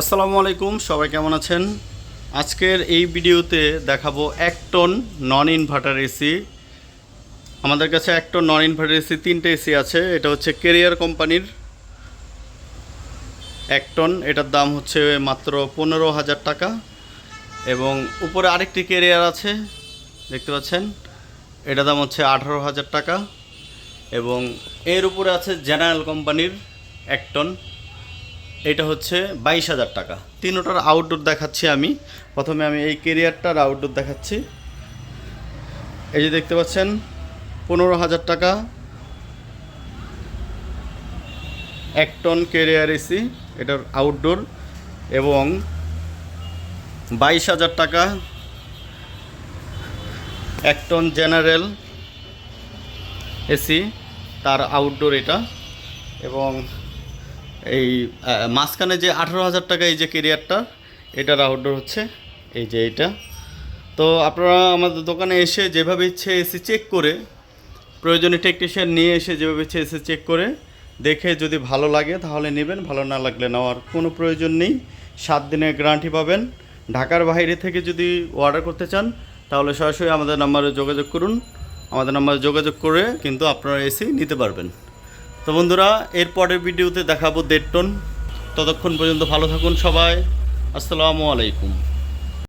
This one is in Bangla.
আসসালামু আলাইকুম, সবাই কেমন আছেন? আজকের এই ভিডিওতে দেখাবো এক টন নন ইনভার্টার এসি। আমাদের কাছে এক টন নন ইনভার্টার এসি, তিনটে এসি আছে। এটা হচ্ছে কেরিয়ার কোম্পানির এক টন। এটার দাম হচ্ছে মাত্র পনেরো হাজার টাকা। এবং উপরে আরেকটি কেরিয়ার আছে, দেখতে পাচ্ছেন? এটার দাম হচ্ছে আঠারো হাজার টাকা। এবং এর উপরে আছে জেনারেল কোম্পানির এক টন। এটা হচ্ছে বাইশ হাজার টাকা। তিনোটার আউটডোর দেখাচ্ছি আমি। প্রথমে আমি এই কেরিয়ারটার আউটডোর দেখাচ্ছি। এই যে দেখতে পাচ্ছেন, পনেরো হাজার টাকা। এক টন কেরিয়ার এসি এটার আউটডোর এবং বাইশ হাজার টাকা। এক টন জেনারেল এসি তার আউটডোর এটা। এবং এই মাঝখানে যে আঠারো হাজার টাকা এই যে কেরিয়ারটা এটার আউটডোর হচ্ছে। এই যে এইটা। তো আপনারা আমাদের দোকানে এসে যেভাবে ইচ্ছে এসে চেক করে প্রয়োজনীয় টেকনিশিয়ান নিয়ে এসে যেভাবে ইচ্ছে এসে চেক করে, দেখে যদি ভালো লাগে তাহলে নেবেন, ভালো না লাগলে নেওয়ার কোনো প্রয়োজন নেই। সাত দিনের গ্যারান্টি পাবেন। ঢাকার বাইরে থেকে যদি অর্ডার করতে চান, তাহলে সরাসরি আমাদের নাম্বারে যোগাযোগ করুন। আমাদের নাম্বারে যোগাযোগ করে কিন্তু আপনারা এসি নিতে পারবেন। তো বন্ধুরা, এর পরের ভিডিওতে দেখাবো দেড় টন ততক্ষণ পর্যন্ত ভালো থাকুন সবাই। আসসালামু আলাইকুম।